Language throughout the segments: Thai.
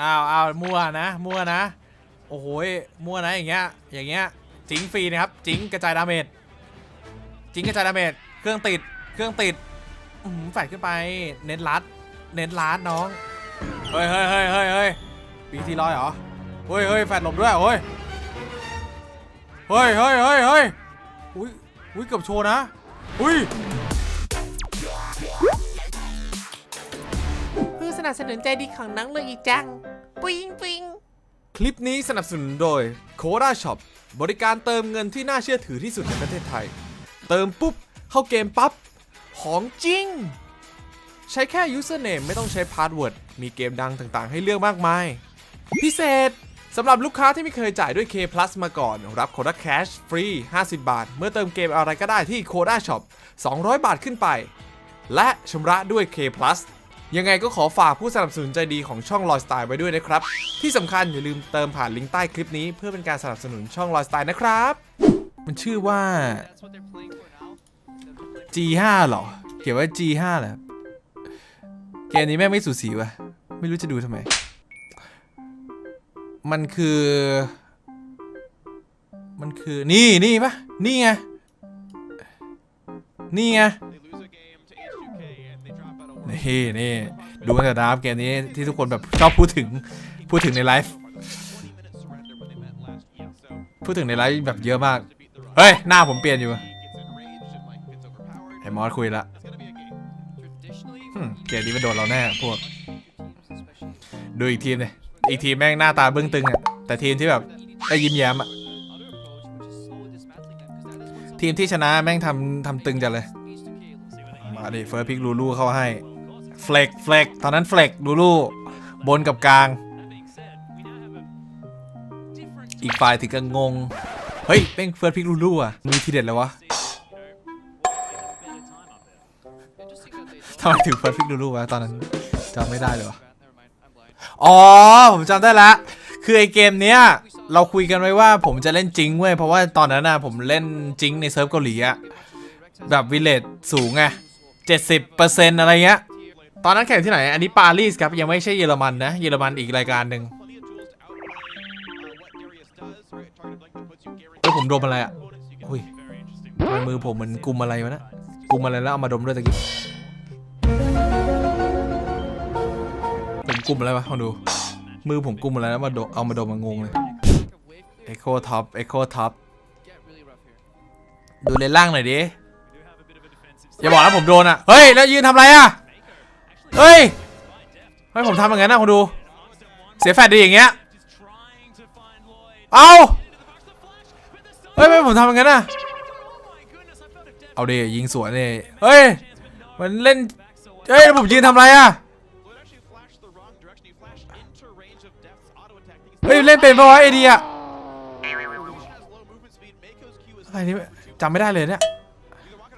อ้าวอ้าวมั่วนะมั่วนะ โอ้โหยมั่วนะอย่างเงี้ยอย่างเงี้ยจิงฟรีนะครับจิงกระจายดาเมจจิงกระจายดาเมจเครื่องติดเครื่องติดอื้อหือแฝดขึ้นไปเน้นลัดเน้นลัดน้องเฮ้ยเฮ้ยเฮ้ยเฮ้ยเฮ้ยปีที่ร้อยเหรอเฮ้ยเฮ้ยแฝดหลบด้วยโอ้ยเฮ้ยเฮ้ยเฮ้ยเฮ้ยอุ้ยอุ้ยเกือบโชว์นะอุ้ย นับสนุนใจดีของน้องเลยอีจัง ปุ้งปุ้งคลิปนี้สนับสนุนโดย c o d a Shop บริการเติมเงินที่น่าเชื่อถือที่สุดในประเทศไทย เติมปุ๊บ เข้าเกมปั๊บ ของจริง ใช้แค่ username ไม่ต้องใช้ password มีเกมดังต่างๆ ให้เลือกมากมาย พิเศษสำหรับลูกค้าที่ไม่เคยจ่ายด้วย K Plus มาก่อน รับ c o d a Cash ฟรี 50 บาท เมื่อเติมเกมอะไรก็ได้ที่ c o d a Shop 200 บาทขึ้นไป และชำระด้วย K Plus ยังไงก็ขอฝากผู้สนับสนุนใจดีของช่อง Loi Style ไว้ด้วยนะครับ ที่สำคัญอย่าลืมเติมผ่านลิงก์ใต้คลิปนี้เพื่อเป็นการสนับสนุนช่อง Loi Style นะครับ มันชื่อว่า G5 เหรอ เขียนว่า G5 เหรอเกมนี้แม่ไม่สูสีวะไม่รู้จะดูทำไม มันคือ มันคือนี่นี่ปะนี่ไง นี่ไง นี่นี่ดูกันแต่ดราฟเกมนี้ที่ทุกคนแบบชอบพูดถึงพูดถึงในไลฟ์พูดถึงในไลฟ์แบบเยอะมาก เฮ้ย หน้าผมเปลี่ยนอยู่ไอ้มอสคุยละเกมนี้มันโดนเราแน่พวก ดูอีกทีมเลยอีกทีมแม่งหน้าตาเบื้องตึงอะแต่ทีมที่แบบได้ยิ้มแย้มอะทีมที่ชนะแม่งทำทำตึงจัดเลย มาดิเฟิร์สพิกลูลูเข้าให้ เฟลกเฟลกตอนนั้นเฟลกลูลูบนกับกลาง อีกฝ่ายถึงกับงง เฮ้ยเป็นเฟิร์สพิกลูลูอะ มีทีเด็ดเลยวะทำไมถึงเฟิร์สพิกลูลูวะตอนนั้นจำไม่ได้เลยวะอ๋อ ผมจำได้ละ คือไอเกมเนี้ย เราคุยกันไว้ว่าผมจะเล่นจริงเว้ย เพราะว่าตอนนั้นน่ะผมเล่นจริงในเซิร์ฟเกาหลีอะแบบวิเลจสูงไง70%อะไรเงี้ย ตอนนั้นแข่งที่ไหน อันนี้ปารีสครับ ยังไม่ใช่เยอรมันนะ เยอรมันอีกรายการหนึ่งเฮ้ยผมดมอะไรอะอุ้ยทำไมมือผมเหมือนกุมอะไรวะนะกุมอะไรแล้วเอามาดมด้วยตะกี้ผมกุมอะไรวะลองดู มือผมกุมอะไรแล้วมาดมเอามาดมมางงเลย Echo Top Echo Top ดูเลนล่างหน่อยดิ อย่าบอกนะผมโดนอะ เฮ้ย แล้วยืนทำไรอะ เฮ้ยให้ผมทำอย่างนั้นนะคุณดู เสียแฟดดีอย่างเงี้ย เอาเฮ้ยไม่ผมทำอย่างนั้นอะเอาดิยิงสวนดิเฮ้ย มันเล่น เฮ้ยผมยืนทำไรอะ เฮ้ยเล่นเป็นปะวะไอเดียอะไรนี่จำไม่ได้เลยเนี่ย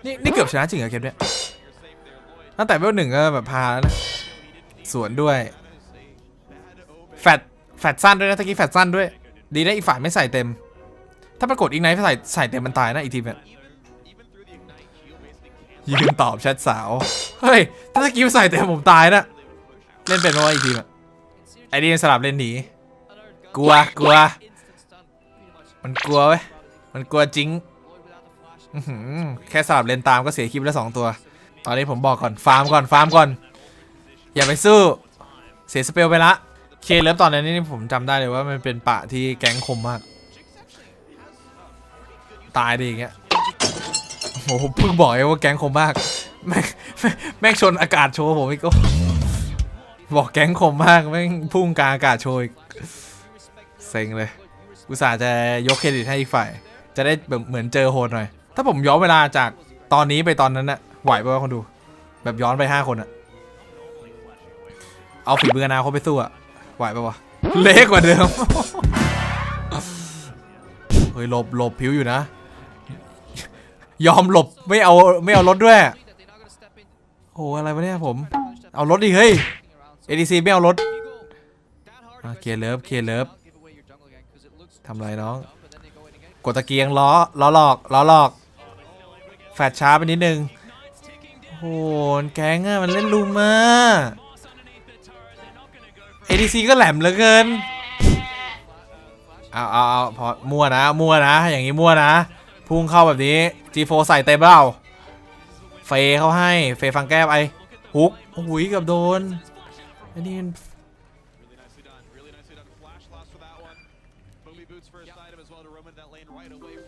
นี่นี่เกือบชนะจริงเหรอเกมเนี้ย ตั้งแต่เวลหนึ่งก็แบบพาแล้วนะ สวนด้วย แฟดแฟดสั้นด้วยนะตะกี้แฟดสั้นด้วย ดีนะอีกฝ่ายไม่ใส่เต็ม ถ้าปรากฏอีกไนท์ใส่ใส่เต็มมันตายนะอีกทีมเนี่ยยืนตอบแชทสาว เฮ้ย ถ้าตะกี้ใส่เต็มผมตายนะ เล่นเป็นเพราะว่าอีกทีมอะไอดีมันสลับเล่นหนี กลัวกลัว มันกลัวเว้ย มันกลัวจริงอื้อหือแค่สลับเลนตามก็เสียคลิปแล้วสองตัว ตอนนี้ผมบอกก่อนฟาร์มก่อนฟาร์มก่อน อย่าไปสู้ เสียสเปลไปละเคเลิฟตอนนั้นนี่ผมจำได้เลยว่ามันเป็นปะที่แก๊งคมมาก ตายดีอย่างเงี้ยโอ้โหเพิ่งบอกเองว่าแก๊งคมมาก แม่งแม่งชนอากาศโชว์ผมอีกก็บอกแก๊งคมมากแม่งพุ่งกลางอากาศโชว์อีกเซ็งเลยอุตส่าห์จะยกเครดิตให้อีกฝ่าย จะได้แบบเหมือนเจอโหดหน่อย ถ้าผมย้อนเวลาจากตอนนี้ไปตอนนั้นนะ ไหวป่าวะคนดู แบบย้อนไปห้าคนอะเอาฝีมืออนาเขาไปสู้อะไหวป่าวะ เละกว่าเดิม เฮ้ยหลบหลบผิวอยู่นะ ยอมหลบไม่เอาไม่เอารถด้วย โอ้อะไรวะเนี่ยผม เอารถดิเฮ้ย ADC ไม่เอารถเคเลิฟเคเลิฟทำไรน้อง กดตะเกียงล้อล้อหลอกล้อหลอก แฟดช้าไปนิดนึง แก๊งอะมันเล่นลูมา ADC ก็แหลมเหลือเกิน เอาเอาเอาพอมั่วนะ มั่วนะ อย่างงี้มั่วนะ พุ่งเข้าแบบนี้ G4 ใส่เต็มเปล่าเฟยเข้าให้ เฟยฟังแก้ไปฮุกโอ้โหเกับโดน อันนี้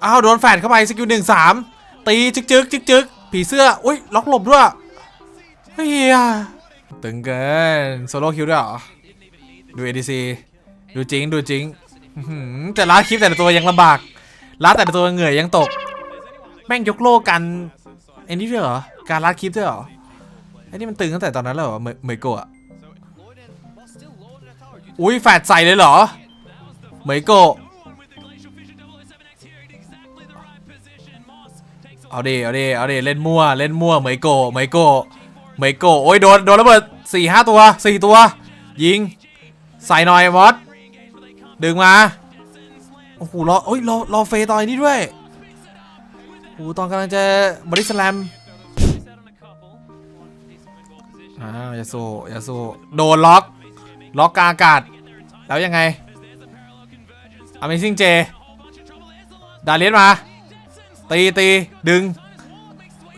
อ้าว โดนแฟดเข้าไปสกิลหนึ่งสามตี จึกจึกจึกจึก ผีเสื้อ อุ้ยล็อกหลบด้วยเฮียตึงเกินโซโล่คิวด้วยเหรอ ดู ADC ดูจริง ดูจริงแต่ล้าคลิปแต่ละตัวยังลำบากล้าแต่ละตัวเหงื่อยังตก แม่งยกโลกกันไอ้นี่ด้วยเหรอ การล้าดคลิปด้วยเหรอ ไอ้นี่มันตึงตั้งแต่ตอนนั้นแล้วเหรอเหมยโกอะอุ้ยแฟดใส่เลยเหรอเหมยโกะ เอาดิเอาดิเอาดิเล่นมั่ว เล่นมั่วเหมยโกเหมยโกเหมยโกโอ้ยโดนโดนระเบิดสี่ห้าตัวสี่ตัว ยิง ใส่หน่อยมอสดึงมา โอ้โหรอโอ้ยรอรอเฟย์ต่อยนี่ด้วยโอ้โหตอนกำลังจะบริสแลมอ้าวยาโซยาโซโดนล็อก ล็อกกาอากาศ แล้วยังไง Amazing J ดาเลียนมา ตีตีดึง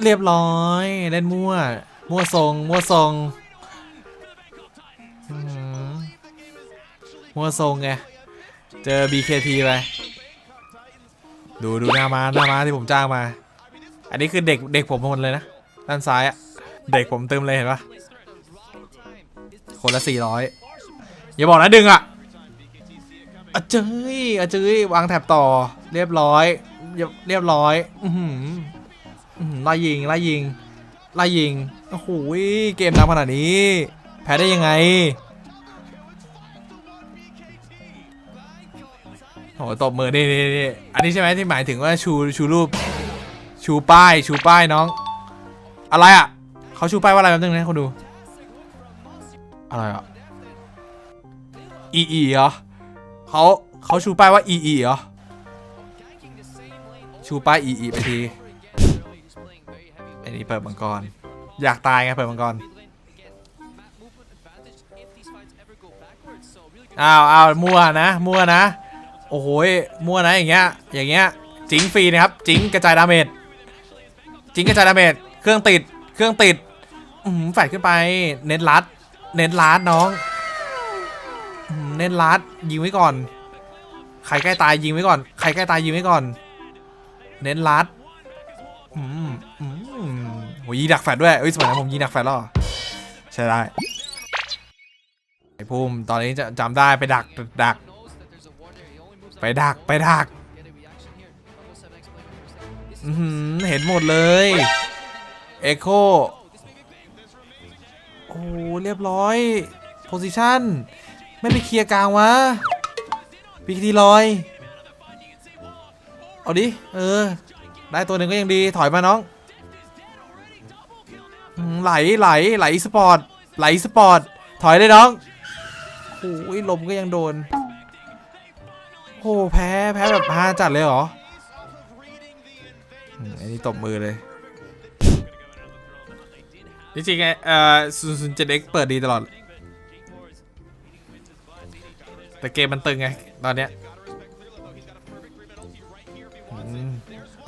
เรียบร้อยเล่นมั่ว มั่วทรง มั่วทรงมั่วทรงไง เจอ BKT ไปดูดูหน้ามาหน้ามาที่ผมจ้างมา อันนี้คือเด็กเด็กผมหมดเลยนะ ด้านซ้ายอะเด็กผมเติมเลยเห็นปะคนละสี่ร้อยอย่าบอกนะดึงอะอะเจยอะเจยวางแถบต่อเรียบร้อย เรียบร้อย อือหืออื้อหือไล่ยิงไล่ยิงไล่ยิง โอ้โหเกมนำขนาดนี้ แพ้ได้ยังไงโอ้โหตบมือนี่นี่นี่อันนี้ใช่ไหมที่หมายถึงว่าชูชูรูป ชูป้าย ชูป้ายน้อง อะไรอะเขาชูป้ายว่าอะไรแป๊บนึงนะคนดู อะไรอะอีอีเหรอเขาเขาชูป้ายว่าอีอีเหรอ ชูป้ายอีอีไปทีอันนี้เปิดมังกร อยากตายไงเปิดมังกรอ้าวอ้าวมั่วนะมั่วนะ โอ้โหมั่วนะอย่างเงี้ยอย่างเงี้ยจิงฟรีนะครับจิงกระจายดาเมจจิงกระจายดาเมจเครื่องติดเครื่องติดอืมแฟดขึ้นไปเน้นลัด เน้นลัดน้องเน้นลัดยิงไว้ก่อนใครใกล้ตายยิงไว้ก่อนใครใกล้ตายยิงไว้ก่อน เน้นลัดอืมอืมโหยิงดักแฟดด้วยเอ้ยสมัยนั้นผมยิงดักแฟดหรอใช่ได้ไอ้ภูมิตอนนี้จะจำได้ไปดักดัก ไปดักไปดักเห็นหมดเลยเอโคโอ้เรียบร้อยโพซิชันไม่ไปเคลียร์กลางวะพีคีทีลอย เอาดิ เออ ได้ตัวหนึ่งก็ยังดี ถอยมาน้อง ไหลไหลไหลสปอร์ต ไหลสปอร์ต ถอยเลยน้องโอ้ยลมก็ยังโดนโอ้แพ้ แพ้แบบฮาจัดเลยเหรออันนี้ตบมือเลยจริงๆไงเอ่อศูนย์ศูนย์เจ็ดเอ็กเปิดดีตลอด แต่เกมมันตึงไง ตอนเนี้ย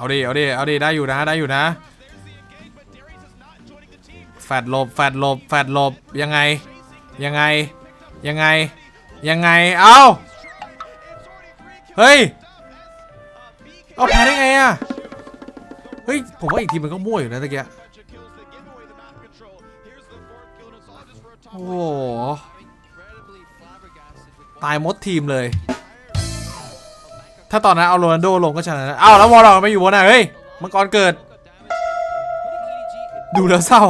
เอาดิ เอาดิ เอาดิ ได้อยู่นะ ได้อยู่นะ แฟดหลบ แฟดหลบ แฟดหลบ ยังไง ยังไง ยังไง ยังไง เอ้า เฮ้ย เอาแพ้ได้ไงอะเฮ้ย ผมว่าอีกทีมมันก็มั่วอยู่นะตะเกียโอ้โหตายมดทีมเลย ถ้าตอนนั้นเอาโรนัลโดลงก็ชนะนะเอ้าแล้ววอลล์ไม่อยู่บนน่ะเฮ้ยมังกรเกิด ดูแล้วเศร้า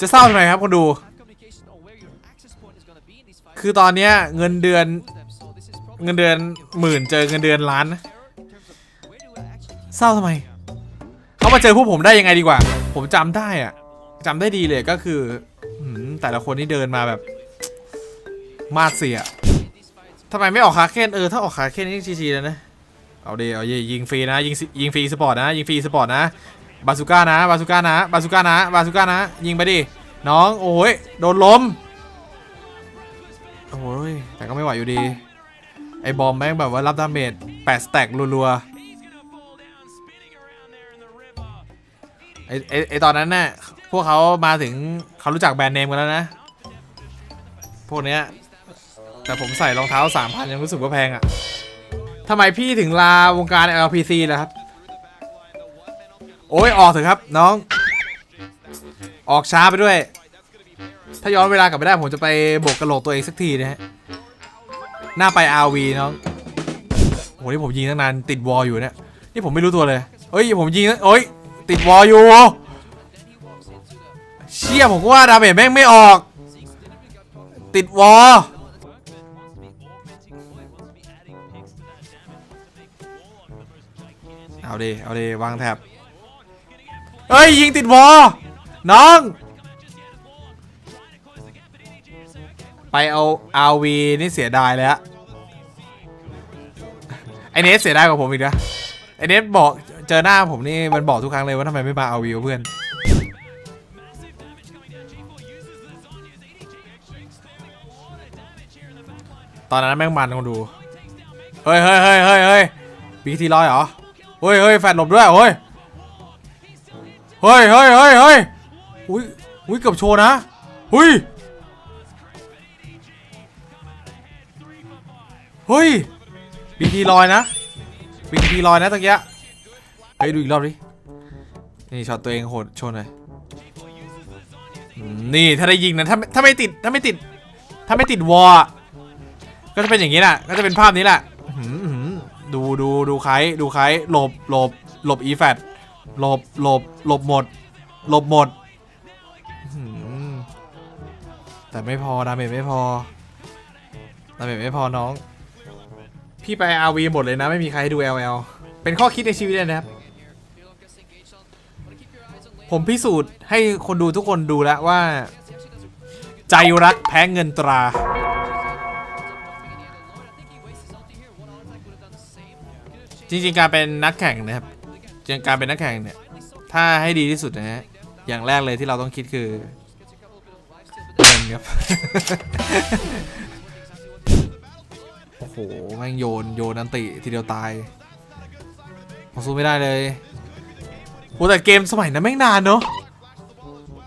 จะเศร้าทำไมครับคนดู คือตอนเนี้ยเงินเดือนเงินเดือนหมื่นเจอเงินเดือนล้านนะเศร้าทำไม เขามาเจอพวกผมได้ยังไงดีกว่า ผมจำได้อะจำได้ดีเลยก็คือแต่ละคนที่เดินมาแบบ มาเสียทำไมไม่ออกคาเคนเออถ้าออกคาเคนนี่ชีๆแล้วนะเอาดีเอาดิยิงฟรีนะยิงยิงฟรีสปอร์ตนะยิงฟรีสปอร์ตนะบาซูก้านะบาซูก้านะบาซูก้านะบาซูก้านะ ยิงไปดิน้องโอ้ยโดนล้มโอ้ยแต่ก็ไม่ไหวอยู่ดี ไอ้บอมแม่งแบบว่ารับดาเมจแปดสแต็กรัวๆไอไอ้ไอ้ตอนนั้นน่ะพวกเขามาถึงเขารู้จักแบรนด์เนมกันแล้วนะ พวกเนี้ย แต่ผมใส่รองเท้าสามพันยังรู้สึกว่าแพงอะ่ะทำไมพี่ถึงลาวงการ LPC ล่ะครับ โอ้ยออกเถอะครับน้อง ออกช้าไปด้วย ถ้าย้อนเวลากลับไปได้ผมจะไปโบกกระโหลกตัวเองสักทีนะฮะ หน้าไป RV น้อง โอ้ยนี่ผมยิงตั้งนานติดวอลอยู่เนี่ย นี่ผมไม่รู้ตัวเลยเฮ้ยผมยิงโอ้ยติดวอลอยู่ เชี่ยผมว่าดาเมจแม่งไม่ออก ติดวอล เอาดิเอาดิวางแท็บเฮ้ยยิงติดวอน้อง ไปเอา RV นี่เสียดายเลยอะไอเนสเสียดายกว่าผมอีกนะไอเนสบอกเจอหน้าผมนี่มันบอกทุกครั้งเลยว่าทำไมไม่มา RV วะเพื่อนตอนนั้นแม่งมันคนดู เฮ้ยเฮ้ยเฮ้ยเฮ้ยเฮ้ยบีทีลอยเหรอ เฮ้ยเฮ้ยแฟนหลบด้วยเฮ้ยเฮ้ยเฮ้ยเฮ้ยเฮ้ยอุ้ยอุ้ยเกือบโชว์นะหุ้ยเฮ้ยบีทีลอยนะบีทีลอยนะตะเกียะเฮ้ยดูอีกรอบดินี่ช็อตตัวเองโหดโชว์หน่อยนี่ถ้าได้ยิงนะถ้าไม่ถ้าไม่ติดถ้าไม่ติด ถ้าไม่ติดวอก็จะเป็นอย่างนี้แหละก็จะเป็นภาพนี้แหละ ดูดูดูใครดูใครหลบหลบหลบอีแฟดหลบหลบหลบหมด หลบหมด แต่ไม่พอดาเมจไม่พอดาเมจไม่พอน้อง พี่ไป RV หมดเลยนะ ไม่มีใครให้ดู LL เป็นข้อคิดในชีวิตเลยนะครับ ผมพิสูจน์ให้คนดูทุกคนดูแล้วว่า ใจรักแพ้เงินตรา จริงๆการเป็นนักแข่งนะครับจริงๆการเป็นนักแข่งเนี่ยถ้าให้ดีที่สุดนะฮะอย่างแรกเลยที่เราต้องคิดคือเงินครับโอ้โหแม่งโยนโยนอันติทีเดียวตายผมสู้ไม่ได้เลยโหแต่เกมสมัยนั้นแม่งนานเนอะ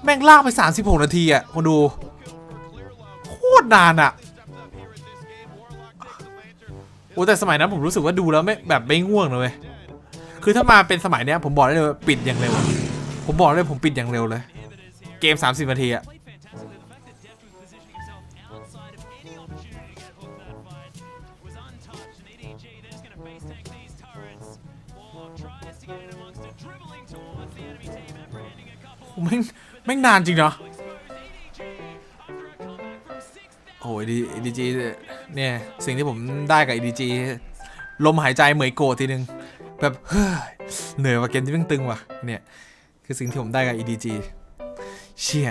แม่งลากไป 36 นาทีอะคนดู โคตรนานอะ อ้แต่สมัยนั้นผมรู้สึกว่าดูแล้วไม่แบบไม่ง่วงเลยเว้ยคือถ้ามาเป็นสมัยเนี้ยผมบอกได้เลยว่าปิดอย่างเร็ว ผมบอกเลยผมปิดอย่างเร็วเลย เกม 30นาทีอะผมแม่งแม่งนานจริงเนาะ โอ้ยดีดีจีเนี่ย สิ่งที่ผมได้กับดีจีลมหายใจเหมยโกรธทีนึง แบบเฮ้ยเหนื่อยว่ะเกมที่เพิ่งตึงว่ะเนี่ย คือสิ่งที่ผมได้กับ EDG เชี่ย